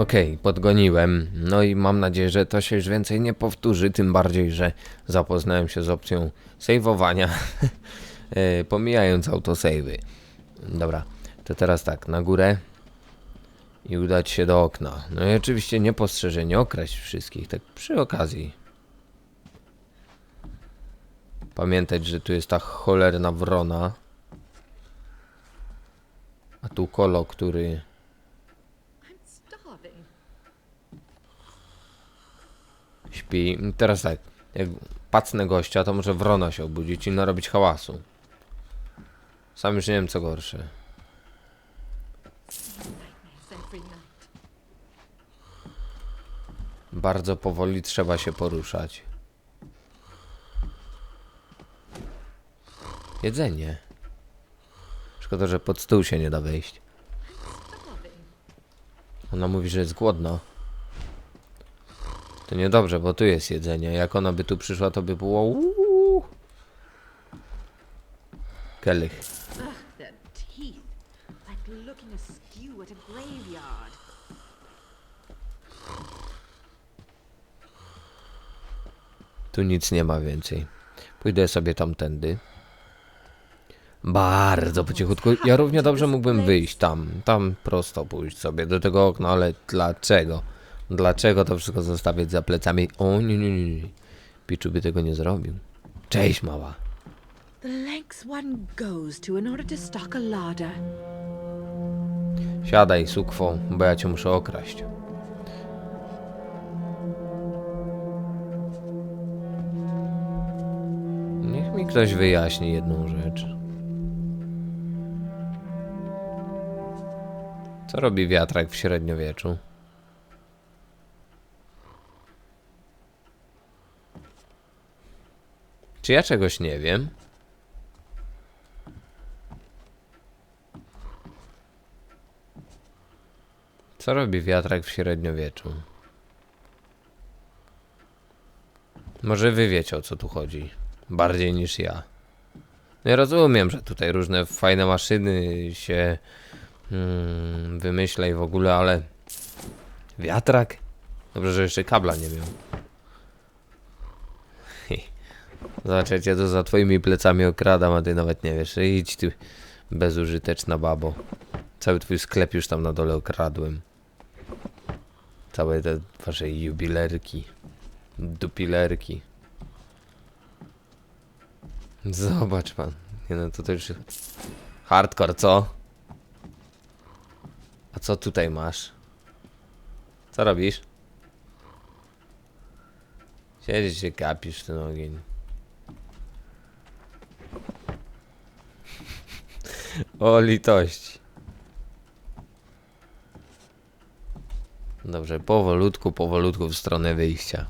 Okej, podgoniłem. No i mam nadzieję, że to się już więcej nie powtórzy, tym bardziej, że zapoznałem się z opcją saveowania, e, pomijając autosavey. Dobra, to teraz tak, na górę i udać się do okna. No i oczywiście niepostrzeżenie okraść wszystkich, tak przy okazji. Pamiętać, że tu jest ta cholerna wrona. A tu kolo, który... Śpi. Teraz tak, jak pacnę gościa, to może wrona się obudzić i narobić hałasu. Sam już nie wiem co gorsze. Bardzo powoli trzeba się poruszać. Jedzenie. Szkoda, że pod stół się nie da wejść. Ona mówi, że jest głodna. To niedobrze, bo tu jest jedzenie. Jak ona by tu przyszła, to by było. uuu. Graveyard. Tu nic nie ma więcej. Pójdę sobie tamtędy. Bardzo po cichutku. Ja równie dobrze mógłbym wyjść tam. Tam prosto pójść sobie do tego okna, ale dlaczego? Dlaczego to wszystko zostawiać za plecami? O nie, nie, nie. nie. Piczu by tego nie zrobił. Cześć, mała. The lengths one goes to in order to stock a larder. Siadaj, sukwo, bo ja cię muszę okraść. Niech mi ktoś wyjaśni jedną rzecz. Co robi wiatrak w średniowieczu? Czy ja czegoś nie wiem? Co robi wiatrak w średniowieczu? Może wy wiecie o co tu chodzi. Bardziej niż ja. Ja rozumiem, że tutaj różne fajne maszyny się mm, wymyśla i w ogóle, ale wiatrak? Dobrze, że jeszcze kabla nie miał. Zobaczycie, to za twoimi plecami okradam, a ty nawet nie wiesz. Idź ty bezużyteczna babo. Cały twój sklep już tam na dole okradłem. Całe te wasze jubilerki. Dupilerki. Zobacz pan. Nie no, to to już... Hardcore, co? A co tutaj masz? Co robisz? Siedzisz się kapisz ten ogień. O litości. Dobrze, powolutku, powolutku w stronę wyjścia.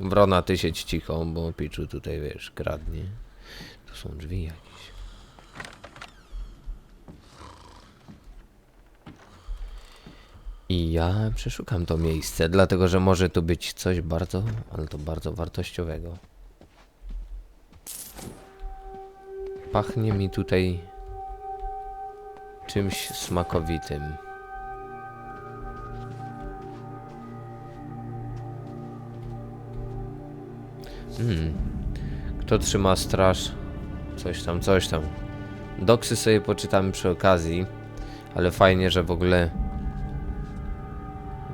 Wrona, ty siedź cicho, bo Piczu tutaj, wiesz, kradnie. Tu są drzwi jakieś. I ja przeszukam to miejsce, dlatego że może tu być coś bardzo, ale to bardzo wartościowego. Pachnie mi tutaj czymś smakowitym. Hmm. Kto trzyma straż? Coś tam, coś tam. Doksy sobie poczytamy przy okazji, ale fajnie, że w ogóle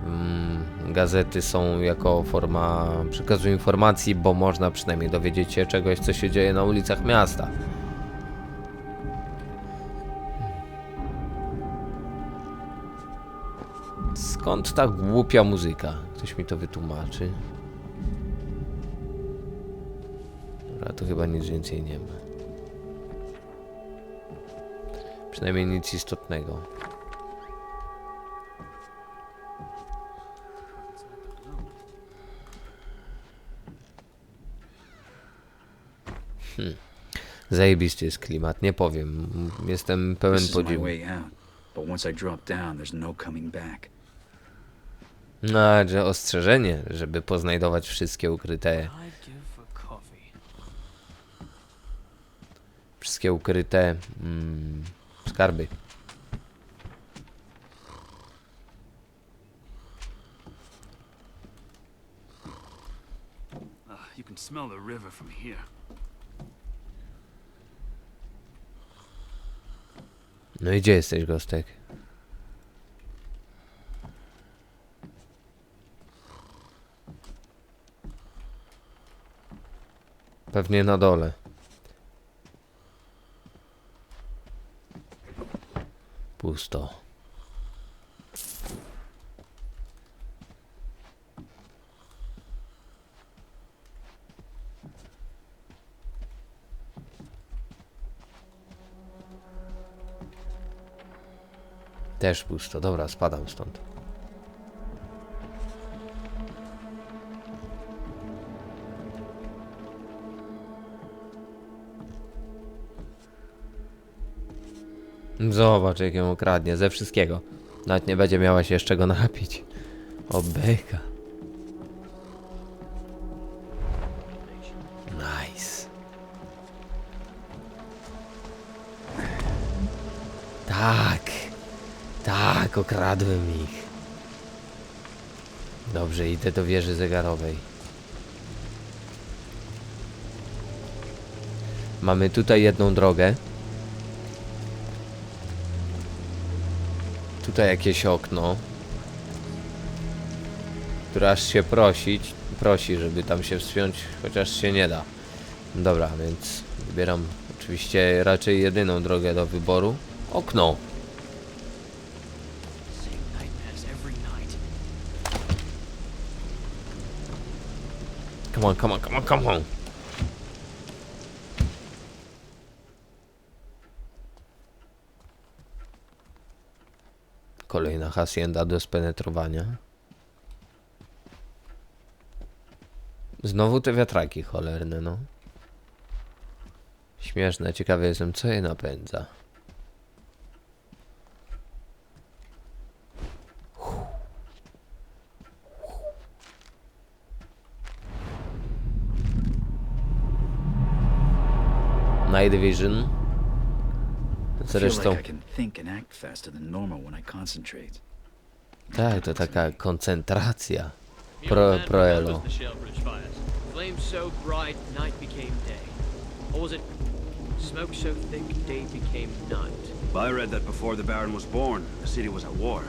mm, gazety są jako forma przekazu informacji, bo można przynajmniej dowiedzieć się czegoś, co się dzieje na ulicach miasta. Skąd ta głupia muzyka? Ktoś mi to wytłumaczy. Dobra, to chyba nic więcej nie ma. Przynajmniej nic istotnego. Hmm. Zajebisty jest klimat, nie powiem. Jestem pełen podziwu. but once I drop down, there's no coming back. No, że ostrzeżenie, żeby poznajdować wszystkie ukryte. Wszystkie ukryte mm, skarby. Ah, you can smell the river from here. No i gdzie jesteś, Gostek? Pewnie na dole. Pusto. Też pusto. Dobra, spadam stąd. Zobacz, jak ją okradnie. Ze wszystkiego. Nawet nie będzie miała się z czego napić. O beka. Nice. Tak. Tak, okradłem ich. Dobrze, idę do wieży zegarowej. Mamy tutaj jedną drogę. Tutaj jakieś okno. Które aż się prosić, prosi, żeby tam się wspiąć, chociaż się nie da. Dobra, więc wybieram oczywiście raczej jedyną drogę do wyboru. Okno. Come on, come on, come on, come on. Kolejna hacienda do spenetrowania. Znowu te wiatraki cholerne, no. Śmieszne, ciekawy jestem, co je napędza. Night Vision. I feel Zresztą, like I can think and act faster than normal when I concentrate. tak, to taka koncentracja. The Pro- old man Proelo. remembers the Shelbridge fires. Flames so bright, night became day. Or was it smoke so thick, day became night? I read that before the Baron was born, the city was at war.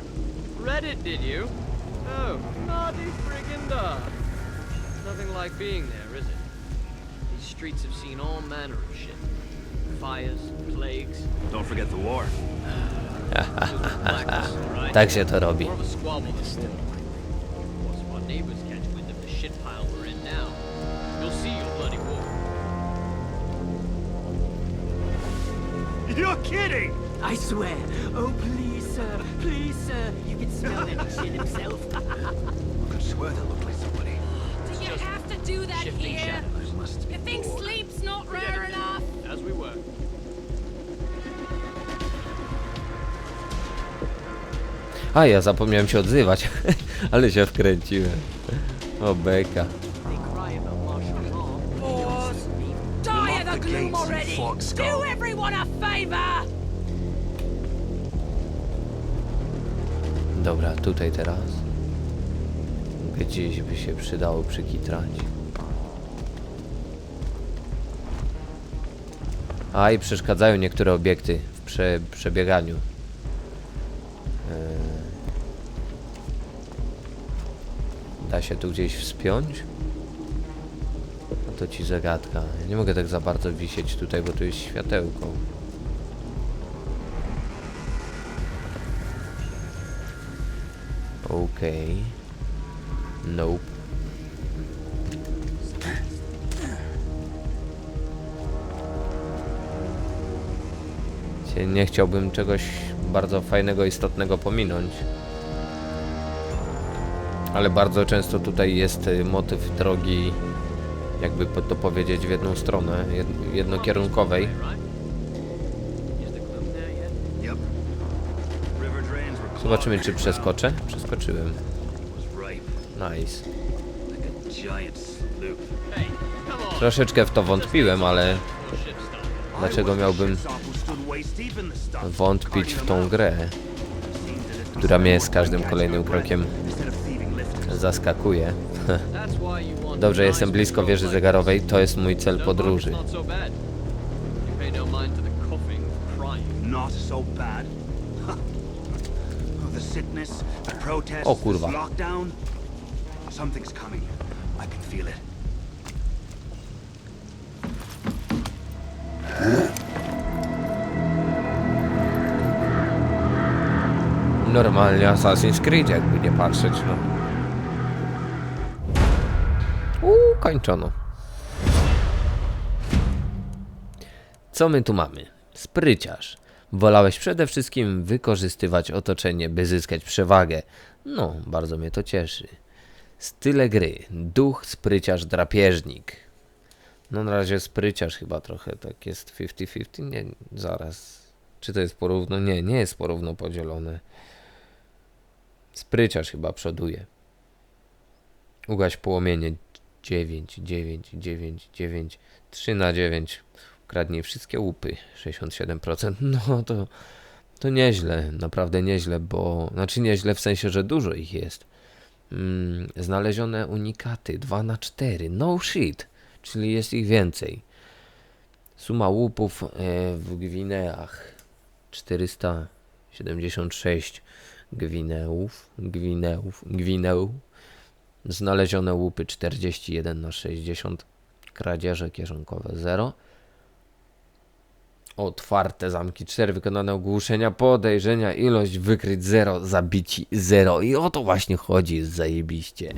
Read it, did you? Oh, naughty friggin' da. Nothing like being there, is it? These streets have seen all manner of shit. Fires, plagues, Don't forget the war. blackness, right? Tak się to robi. More of a squabble than still. Of our neighbors catch wind of the shit pile we're in now, you'll see your bloody war. You're kidding! I swear. Oh, please, sir. Please, sir. You can smell that shit himself. I could swear that looked like somebody. Do you have to do that here? shadows. Must You think sleep's not rare enough? As we were. A, ja zapomniałem się odzywać, ale się wkręciłem. O beka. They cry about martial law. Boys, die of the gloom already! Do everyone a favor! Dobra, tutaj teraz. Gdzieś by się przydało przykitrać. A i przeszkadzają niektóre obiekty w prze, przebieganiu. Eee. Da się tu gdzieś wspiąć? No to ci zagadka. Ja nie mogę tak za bardzo wisieć tutaj, bo tu jest światełko. Okej. Nope. Nie chciałbym czegoś bardzo fajnego, istotnego pominąć. Ale bardzo często tutaj jest y, motyw drogi, jakby to powiedzieć, w jedną stronę, jed- jednokierunkowej. Zobaczymy, czy przeskoczę. Przeskoczyłem. Nice. Troszeczkę w to wątpiłem, ale dlaczego miałbym wątpić w tą grę, która mnie z każdym kolejnym krokiem zaskakuje. Dobrze, jestem blisko wieży zegarowej, to jest mój cel podróży. O kurwa. Something's coming. I can feel it. Normalnie Assassin's Creed, jakby nie patrzeć, no. Uuu, kończono. Co my tu mamy? Spryciarz. Wolałeś przede wszystkim wykorzystywać otoczenie, by zyskać przewagę. No, bardzo mnie to cieszy. Style gry. Duch, spryciarz, drapieżnik. No na razie spryciarz chyba trochę tak jest 50-50. Nie, zaraz. Czy to jest porówno? Nie, nie jest porówno podzielone. Spryciarz chyba przoduje. Ugaś płomienie 9, 9, 9, 9, 3 na 9. Kradnij wszystkie łupy 67%. No to, to nieźle, naprawdę nieźle, bo znaczy nieźle w sensie, że dużo ich jest. Mm, znalezione unikaty 2 na 4. No shit, czyli jest ich więcej. Suma łupów e, w Gwineach 476 Gwineów, Gwineów, Gwineu. Znalezione łupy 41 na 60. Kradzieże kieszonkowe 0. Otwarte zamki 4. Wykonane ogłuszenia podejrzenia. Ilość wykryć 0. Zabici 0. I o to właśnie chodzi. Zajebiście.